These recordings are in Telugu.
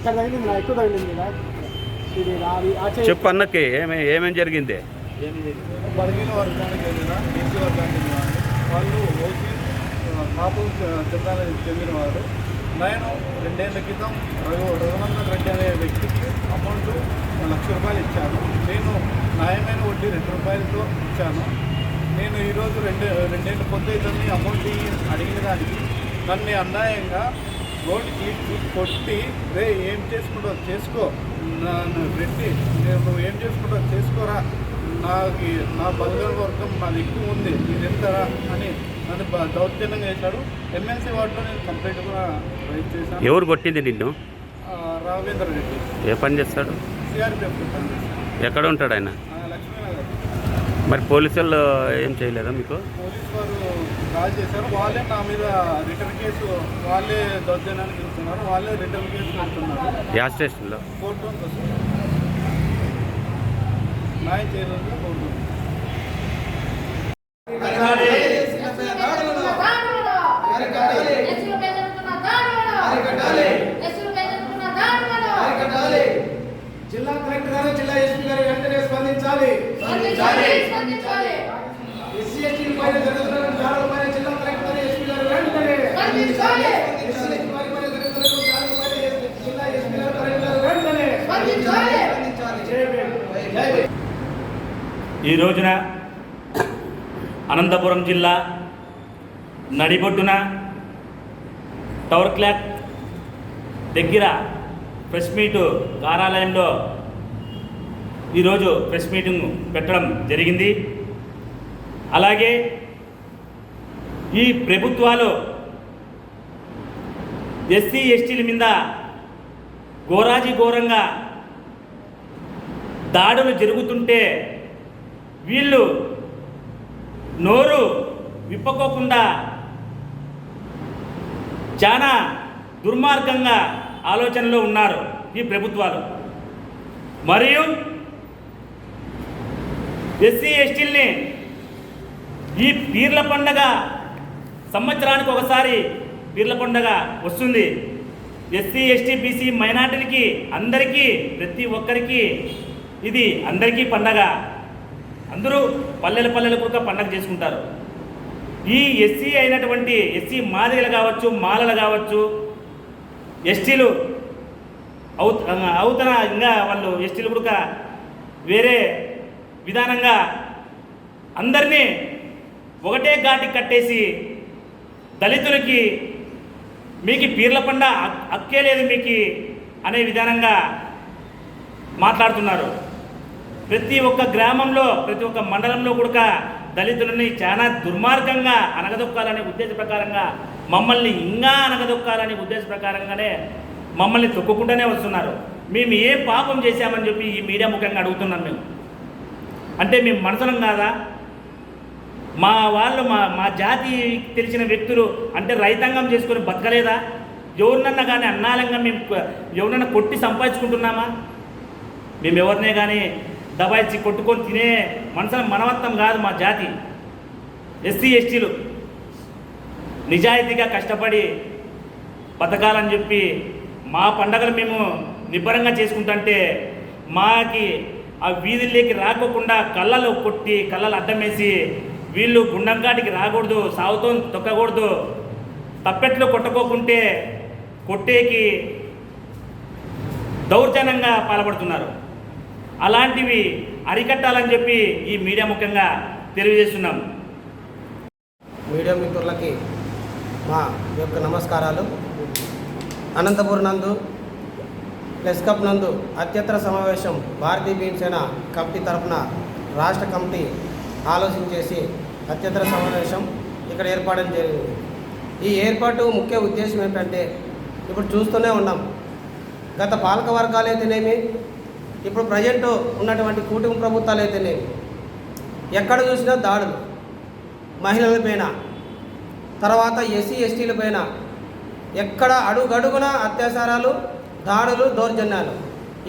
ఇక్కడ తగిలింది నా ఎక్కువ తగిలింది నా ఇది అది ఆ చేయి చెప్పు అన్నకి ఏమే ఏమేం జరిగింది? బలహీన వర్గానికి బీసీ వాళ్ళు ఓసీ కాపు చందాలకు చెందిన వారు నేను రెండేళ్ళ క్రితం రఘు రఘునందన్ రెడ్డి అనే వ్యక్తికి అమౌంట్ లక్ష రూపాయలు ఇచ్చాను. నేను న్యాయమైన వడ్డీ రెండు రూపాయలతో ఇచ్చాను. నేను ఈరోజు రెండు రెండేళ్ళ పొద్దు ఇతన్ని అమౌంట్ అడిగిన దానికి నన్ను అన్యాయంగా రోడ్డు తీసి కొట్టి రే ఏం చేసుకుంటావు? చేసుకో. నన్ను నేను నువ్వు ఏం చేసుకుంటావు? చేసుకోరా. నాకు నా బలగల వర్గం నాది ఎక్కువ ఉంది. ఇది ఎంతరా? అని నన్ను బ- దౌర్జన్యం చేశాడు. ఎమ్మెల్సీ వార్డులో నేను కంప్లైంట్ కూడా రైజ్ చేశాను. ఎవరు కొట్టింది నిన్ను? రాఘవేంద్ర రెడ్డి. ఏ పని చేస్తాడు? సిఆర్పిఎఫ్ ఎక్కడ ఉంటాడు ఆయన? లక్ష్మీనగర్. మరి పోలీసులు ఏం చేయలేదా మీకు? పోలీస్ వారు కాల్ చేశారు. వాళ్ళే నా మీద రిటర్న్ కేసు వాళ్ళే దౌర్జన్యానికి వెళ్తున్నారు వాళ్ళే రిటర్న్ కేసు పెడుతున్నారు. యా స్టేషన్లో. కోర్టు న్యాయం చేయలేదు కోర్టు జిల్లా కలెక్టర్ గారు జిల్లా ఎస్పీ గారు వెంటనే స్పందించాలి ఎస్సీ ఎస్టీ పైన జరుగుతున్న దాడుల పైన జిల్లా కలెక్టర్ గారు ఎస్పీ గారు వెంటనే ఎస్సీ ఎస్టీ వారి పైన జరుగుతున్న దాడుల పైన జిల్లా ఎస్పీ గారు కలెక్టర్ గారు వెంటనే జై భీమ్. జై భీమ్. ఈ రోజున అనంతపురం జిల్లా నడిబొడ్డున టవర్ క్లాక్ దగ్గర ప్రెస్ మీటు కార్యాలయంలో ఈరోజు ప్రెస్ మీటింగ్ పెట్టడం జరిగింది. అలాగే ఈ ప్రభుత్వాలు ఎస్సీ ఎస్టీల మీద ఘోరాజీ ఘోరంగా దాడులు జరుగుతుంటే వీళ్ళు నోరు విప్పకోకుండా చాలా దుర్మార్గంగా ఆలోచనలో ఉన్నారు ఈ ప్రభుత్వాలు. మరియు ఎస్సీ ఎస్టీల్ని ఈ పీర్ల పండగ సంవత్సరానికి ఒకసారి పీర్ల పండగ వస్తుంది. ఎస్సీ ఎస్టీ బీసీ మైనార్టీలకి అందరికీ ప్రతి ఒక్కరికి ఇది అందరికీ పండగ. అందరూ పల్లెల పల్లెల కూడా పండగ చేసుకుంటారు. ఈ ఎస్సీ అయినటువంటి ఎస్సీ మాదిగలు కావచ్చు మాలలు కావచ్చు ఎస్టీలు అవు అవుతన ఇంకా వాళ్ళు ఎస్టీలు కూడా వేరే విధానంగా అందరినీ ఒకటే ఘాటి కట్టేసి దళితులకి మీకు పీర్ల పండ అక్కే లేదు మీకు అనే విధానంగా మాట్లాడుతున్నారు. ప్రతి ఒక్క గ్రామంలో ప్రతి ఒక్క మండలంలో కూడా దళితులని చాలా దుర్మార్గంగా అనగదొక్కాలనే ఉద్దేశ ప్రకారంగా మమ్మల్ని ఇంకా అనగదొక్కాలనే ఉద్దేశ ప్రకారంగానే మమ్మల్ని తొక్కుకుంటూనే వస్తున్నారు. మేము ఏ పాపం చేశామని చెప్పి ఈ మీడియా ముఖ్యంగా అడుగుతున్నాం మేము. అంటే మేము మనసులం కాదా? మా వాళ్ళు మా మా జాతి తెలిసిన వ్యక్తులు అంటే రైతాంగం చేసుకొని బతకలేదా? ఎవరినన్నా కానీ అన్నాలంగా మేము ఎవరినన్నా కొట్టి సంపాదించుకుంటున్నామా? మేము ఎవరినే కానీ దబాయించి కొట్టుకొని తినే మనసులో మనవత్తం కాదు మా జాతి. ఎస్సీ ఎస్టీలు నిజాయితీగా కష్టపడి బతకాలని చెప్పి మా పండగలు మేము నిబ్బరంగా చేసుకుంటుంటే మాకి ఆ వీధుల్లోకి రాకోకుండా కళ్ళలో కొట్టి కళ్ళలు అడ్డమేసి వీళ్ళు గుండంగాటికి రాకూడదు సాగుతో తొక్కకూడదు తప్పెట్లో కొట్టుకోకుంటే కొట్టేకి దౌర్జన్యంగా పాల్పడుతున్నారు. అలాంటివి అరికట్టాలని చెప్పి ఈ మీడియా ముఖ్యంగా తెలియజేస్తున్నాం. మీడియా మిత్రులకి మా యొక్క నమస్కారాలు. అనంతపురం నందు ప్రెస్ కప్ నందు అత్యంతర సమావేశం భారతీయ భీమసేన కమిటీ తరఫున రాష్ట్ర కమిటీ ఆలోచించేసి అత్యంతర సమావేశం ఇక్కడ ఏర్పాటు జరిగింది. ఈ ఏర్పాటు ముఖ్య ఉద్దేశం ఏంటంటే ఇప్పుడు చూస్తూనే ఉన్నాం. గత పాలక వర్గాలు అయితేనేమి ఇప్పుడు ప్రజెంట్ ఉన్నటువంటి కూటమి ప్రభుత్వాలు అయితేనేమి ఎక్కడ చూసినా దాడులు మహిళలపైన తర్వాత ఎస్సీ ఎస్టీల పైన ఎక్కడ అడుగడుగున అత్యాచారాలు దాడులు దౌర్జన్యాలు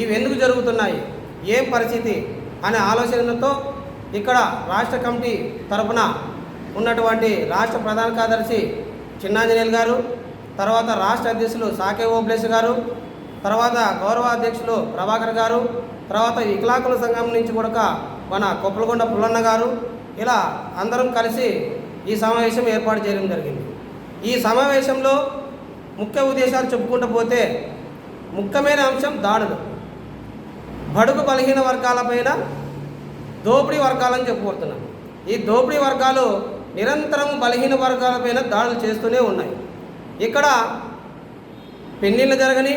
ఇవి ఎందుకు జరుగుతున్నాయి? ఏం పరిస్థితి? అనే ఆలోచనతో ఇక్కడ రాష్ట్ర కమిటీ తరపున ఉన్నటువంటి రాష్ట్ర ప్రధాన కార్యదర్శి చిన్నాంజనేయులు గారు తర్వాత రాష్ట్ర అధ్యక్షులు సాకే ఓబ్లేస్ గారు తర్వాత గౌరవ అధ్యక్షులు ప్రభాకర్ గారు తర్వాత వికలాకుల సంఘం నుంచి కూడా మన కొప్పలగొండ పుల్లన్న గారు ఇలా అందరం కలిసి ఈ సమావేశం ఏర్పాటు చేయడం జరిగింది. ఈ సమావేశంలో ముఖ్య ఉద్దేశాలు చెప్పుకుంటూ పోతే ముఖ్యమైన అంశం దాడులు. బడుగు బలహీన వర్గాలపైన దోపిడీ వర్గాలని చెప్పుకుంటున్నాం ఈ దోపిడీ వర్గాలు నిరంతరం బలహీన వర్గాలపైన దాడులు చేస్తూనే ఉన్నాయి. ఇక్కడ పెళ్ళిళ్ళు జరగని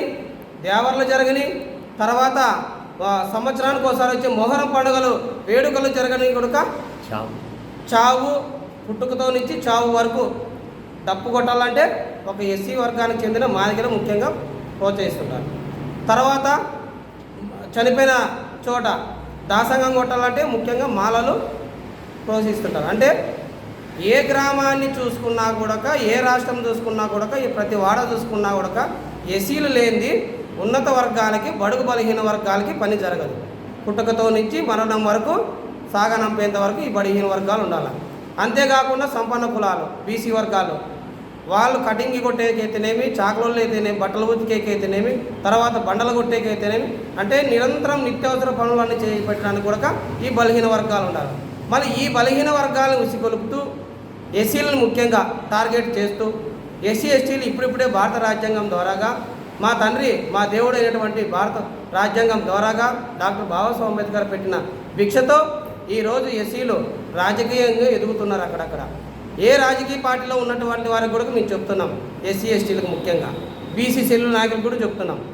దేవర్లు జరగని తర్వాత సంవత్సరానికి ఒకసారి వచ్చే మొహరం పండుగలు వేడుకలు జరగని కనుక చావు. చావు పుట్టుకతో నుంచి చావు వరకు డప్పు కొట్టాలంటే ఒక ఎస్సీ వర్గానికి చెందిన మాదిగలు ముఖ్యంగా ప్రోత్సహిస్తుంటారు. తర్వాత చనిపోయిన చోట దాసంగం కొట్టాలంటే ముఖ్యంగా మాలలు ప్రోత్సహిస్తుంటారు. అంటే ఏ గ్రామాన్ని చూసుకున్నా కూడా ఏ రాష్ట్రం చూసుకున్నా కూడా ఈ ప్రతి వాడ చూసుకున్నా కూడా ఎస్సీలు లేనిది ఉన్నత వర్గాలకి బడుగు బలహీన వర్గాలకి పని జరగదు. పుట్టుకతో నుంచి మరణం వరకు సాగనంపేంత వరకు ఈ బలహీన వర్గాలు ఉండాలి. అంతేకాకుండా సంపన్న కులాలు బీసీ వర్గాలు వాళ్ళు కటింగ్ కొట్టేకైతేనేమి చాకలోళ్ళు అయితేనేమి బట్టలు ఉతికేకైతేనేమి తర్వాత బండలు కొట్టేకైతేనేమి అంటే నిరంతరం నిత్యావసర పనులన్నీ చేపట్టడానికి కూడా ఈ బలహీన వర్గాలు ఉండాలి. మళ్ళీ ఈ బలహీన వర్గాలను ఉసిగొలుపుతూ ఎస్సీలను ముఖ్యంగా టార్గెట్ చేస్తూ ఎస్సీ ఎస్టీలు ఇప్పుడిప్పుడే భారత రాజ్యాంగం ద్వారాగా మా తండ్రి మా దేవుడు అయినటువంటి భారత రాజ్యాంగం ద్వారాగా డాక్టర్ బాబాసాహెబ్ అంబేద్కర్ పెట్టిన భిక్షతో ఈరోజు ఎస్సీలు రాజకీయంగా ఎదుగుతున్నారు అక్కడక్కడ. ఏ రాజకీయ పార్టీలో ఉన్నటువంటి వారికి కూడా మేము చెప్తున్నాం. ఎస్సీ ఎస్టీలకు ముఖ్యంగా. బీసీ సెల్లు నాయకులు కూడా చెప్తున్నాం.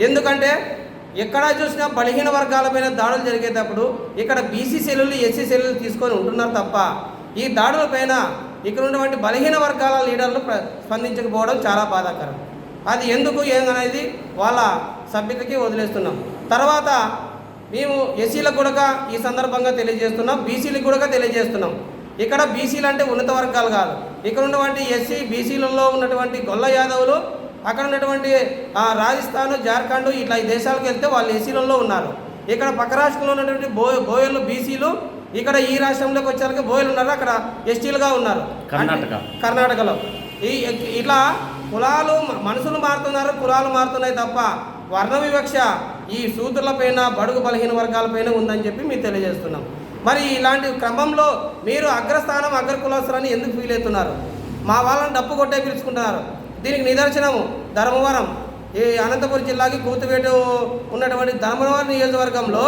ఎందుకంటే ఎక్కడ చూసినా బలహీన వర్గాలపైన దాడులు జరిగేటప్పుడు ఇక్కడ బీసీ సెల్లులు ఎస్సీ సెల్లులు తీసుకొని ఉంటున్నారు తప్ప ఈ దాడులపైన ఇక్కడ ఉన్నటువంటి బలహీన వర్గాల లీడర్లు ప్ర- స్పందించకపోవడం చాలా బాధాకరం. అది ఎందుకు ఏమనేది వాళ్ళ సభ్యతకి వదిలేస్తున్నాం. తర్వాత మేము ఎస్సీలకు కూడా ఈ సందర్భంగా తెలియజేస్తున్నాం బీసీలకు కూడా తెలియజేస్తున్నాం. ఇక్కడ బీసీలు అంటే ఉన్నత వర్గాలు కాదు. ఇక్కడ ఉన్నటువంటి ఎస్సీ బీసీలలో ఉన్నటువంటి గొల్ల యాదవులు అక్కడ ఉన్నటువంటి రాజస్థాన్ జార్ఖండ్ ఇట్లా ఈ దేశాలకు వెళ్తే వాళ్ళు ఎస్సీలలో ఉన్నారు. ఇక్కడ పక్క రాష్ట్రంలో ఉన్నటువంటి బో బోయలు బీసీలు ఇక్కడ ఈ రాష్ట్రంలోకి వచ్చాక బోయలు ఉన్నారు అక్కడ ఎస్టీలుగా ఉన్నారు. కర్ణాటక. కర్ణాటకలో. ఈ ఇట్లా కులాలు మనుషులు మారుతున్నారు కులాలు మారుతున్నాయి తప్ప వర్ణ వివక్ష ఈ సూత్రులపైన బడుగు బలహీన వర్గాలపైన ఉందని చెప్పి మీరు తెలియజేస్తున్నాం. మరి ఇలాంటి క్రమంలో మీరు అగ్రస్థానం అగ్ర కులస్తులని ఎందుకు ఫీల్ అవుతున్నారు మా వాళ్ళని డప్పు కొట్టే పిలుచుకుంటున్నారు. దీనికి నిదర్శనము ధర్మవరం. ఈ అనంతపురం జిల్లాకి కూతువేటు ఉన్నటువంటి ధర్మవరం నియోజకవర్గంలో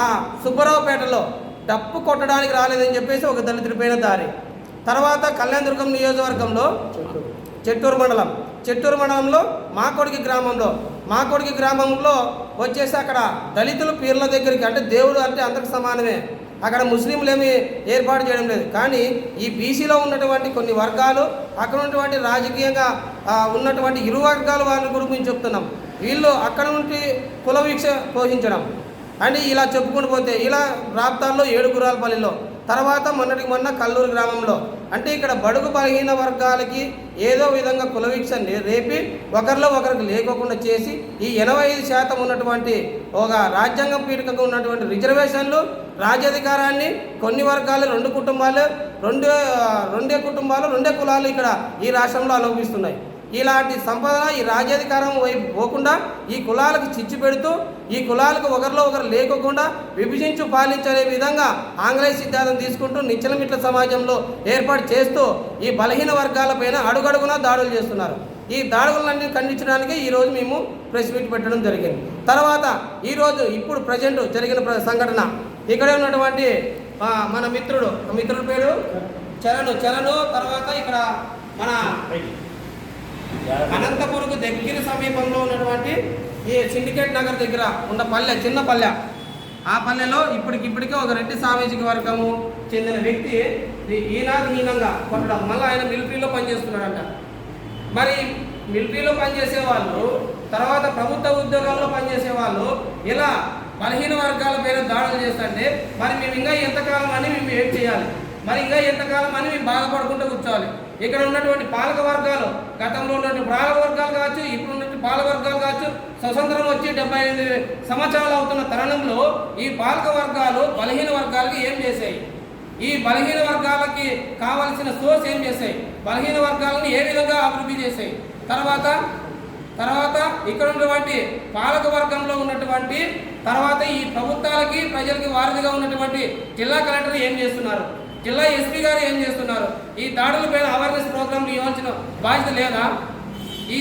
ఆ సుబ్బరావుపేటలో డప్పు కొట్టడానికి రాలేదని చెప్పేసి ఒక దళితుడిపైన దారి తర్వాత కళ్యాణదుర్గం నియోజకవర్గంలో చెట్టూరు మండలం. చెట్టూరు మండలంలో మాకొడికి గ్రామంలో మాకొడికి గ్రామంలో వచ్చేసి అక్కడ దళితులు పీర్ల దగ్గరికి అంటే దేవుడు అంటే అందరికి సమానమే. అక్కడ ముస్లింలేమి ఏర్పాటు చేయడం లేదు. కానీ ఈ బీసీలో ఉన్నటువంటి కొన్ని వర్గాలు అక్కడ ఉన్నటువంటి రాజకీయంగా ఉన్నటువంటి ఇరు వర్గాల వారిని కూడా మేము చెప్తున్నాం. వీళ్ళు అక్కడ నుండి కుల వీక్ష పోషించడం. అని ఇలా చెప్పుకుంటూ పోతే ఇలా రాప్తాల్లో ఏడుగురాలపల్లిలో తర్వాత మొన్నటికి మొన్న కల్లూరు గ్రామంలో అంటే ఇక్కడ బడుగు బలహీన వర్గాలకి ఏదో విధంగా కులవీక్ష రేపి ఒకరిలో ఒకరికి లేకోకుండా చేసి ఈ ఎనభై ఐదు శాతం ఉన్నటువంటి ఒక రాజ్యాంగం పీఠకంగా ఉన్నటువంటి రిజర్వేషన్లు రాజ్యాధికారాన్ని కొన్ని వర్గాలు రెండు కుటుంబాలు రెండు రెండే కుటుంబాలు రెండే కులాలు ఇక్కడ ఈ రాష్ట్రంలో అనుభవిస్తున్నాయి ఇలాంటి సంపద ఈ రాజ్యాధికారం వైపు పోకుండా ఈ కులాలకు చిచ్చు పెడుతూ ఈ కులాలకు ఒకరిలో ఒకరు లేకోకుండా విభజించు పాలించనే విధంగా ఆంగ్లేయ సిద్ధాంతం తీసుకుంటూ నిచ్చలమిట్ల సమాజంలో ఏర్పాటు చేస్తూ ఈ బలహీన వర్గాలపైన అడుగడుగున దాడులు చేస్తున్నారు. ఈ దాడులన్నీ ఖండించడానికి ఈరోజు మేము ప్రెస్ మీట్ పెట్టడం జరిగింది. తర్వాత ఈరోజు ఇప్పుడు ప్రజెంట్ జరిగిన ప్ర- సంఘటన. ఇక్కడే ఉన్నటువంటి మన మిత్రుడు ఆ మిత్రుడి పేరు? చరణ్. చరణ్ తర్వాత ఇక్కడ మన అనంతపురకు దగ్గర సమీపంలో ఉన్నటువంటి ఈ సిండికేట్ నగర్ దగ్గర ఉన్న పల్లె చిన్న పల్లె. ఆ పల్లెలో ఇప్పటికిప్పటికే ఒక రెడ్డి సామాజిక వర్గము చెందిన వ్యక్తి ఈనాథ్ మీనంగా కొట్టడం. మళ్ళీ ఆయన మిలిటరీలో పనిచేస్తున్నాడంట. మరి మిలిటరీలో పనిచేసే వాళ్ళు తర్వాత ప్రభుత్వ ఉద్యోగాల్లో పనిచేసే వాళ్ళు ఇలా బలహీన వర్గాల పేరు దాడులు చేస్తుంటే మరి మేము ఇంకా ఎంతకాలం అని మేము ఏం చేయాలి? మరి ఇంకా ఎంతకాలం అని మేము బాధపడుకుంటూ కూర్చోవాలి. ఇక్కడ ఉన్నటువంటి పాలక వర్గాలు గతంలో ఉన్నటువంటి పాలక వర్గాలు కావచ్చు ఇప్పుడు ఉన్నటువంటి పాలక వర్గాలు కావచ్చు స్వతంత్రం వచ్చి డెబ్బై ఎనిమిది సంవత్సరాలు అవుతున్న తరుణంలో ఈ పాలక వర్గాలు బలహీన వర్గాలకి ఏం చేశాయి? ఈ బలహీన వర్గాలకి కావలసిన సోర్స్ ఏం చేశాయి? బలహీన వర్గాలను ఏ విధంగా అభివృద్ధి చేశాయి? తర్వాత తర్వాత ఇక్కడ ఉన్నటువంటి పాలక వర్గంలో ఉన్నటువంటి తర్వాత ఈ ప్రభుత్వాలకి ప్రజలకి వారధిగా ఉన్నటువంటి జిల్లా కలెక్టర్ ఏం చేస్తున్నారు? జిల్లా ఎస్పీ గారు ఏం చేస్తున్నారు? ఈ దాడులపైన అవేర్నెస్ ప్రోగ్రాంలు ఇవ్వాల్సిన బాధ్యత లేదా? ఈ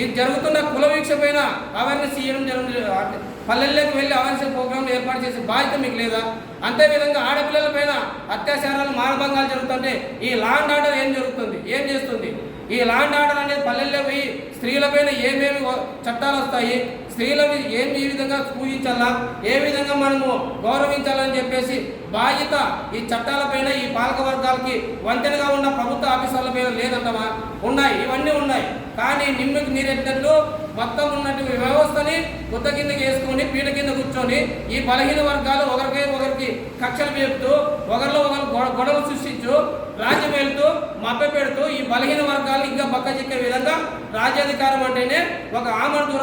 ఈ జరుగుతున్న కుల వీక్ష పైన అవేర్నెస్ ఇవ్వడం జరుగుతుంది. పల్లెల్లోకి వెళ్ళి అవేర్నెస్ ప్రోగ్రాంలు ఏర్పాటు చేసే బాధ్యత మీకు లేదా? అంతేవిధంగా ఆడపిల్లల పైన అత్యాచారాలు మానభంగాలు జరుగుతుంటే ఈ లాండ్ ఆర్డర్ ఏం జరుగుతుంది? ఏం చేస్తుంది? ఈ లాండ్ ఆర్డర్ అనేది పల్లెల్లో పోయి స్త్రీలపైన ఏమేమి చట్టాలు వస్తాయి? స్త్రీలను ఏం ఏ విధంగా పూజించాలా? ఏ విధంగా మనము గౌరవించాలని చెప్పేసి బాధ్యత ఈ చట్టాలపైన ఈ పాలక వర్గాలకి వంతెనగా ఉన్న ప్రభుత్వ ఆఫీసర్ల పైన లేదంటమా ఉన్నాయి ఇవన్నీ ఉన్నాయి. కానీ నిమ్మకి నీరెట్టినట్లు మొత్తం ఉన్నటువంటి వ్యవస్థని బుద్ధ కిందకి వేసుకొని పీట కింద కూర్చొని ఈ బలహీన వర్గాలు ఒకరికి ఒకరికి కక్షలు పెడుతూ ఒకరిలో ఒకరు గొడవలు సృష్టించు రాజ్యం వెళ్తూ మభ్య పెడుతూ ఈ బలహీన వర్గాలు ఇంకా పక్క చిక్కే విధంగా రాజ్యాధికారం అంటేనే ఒక ఆమడ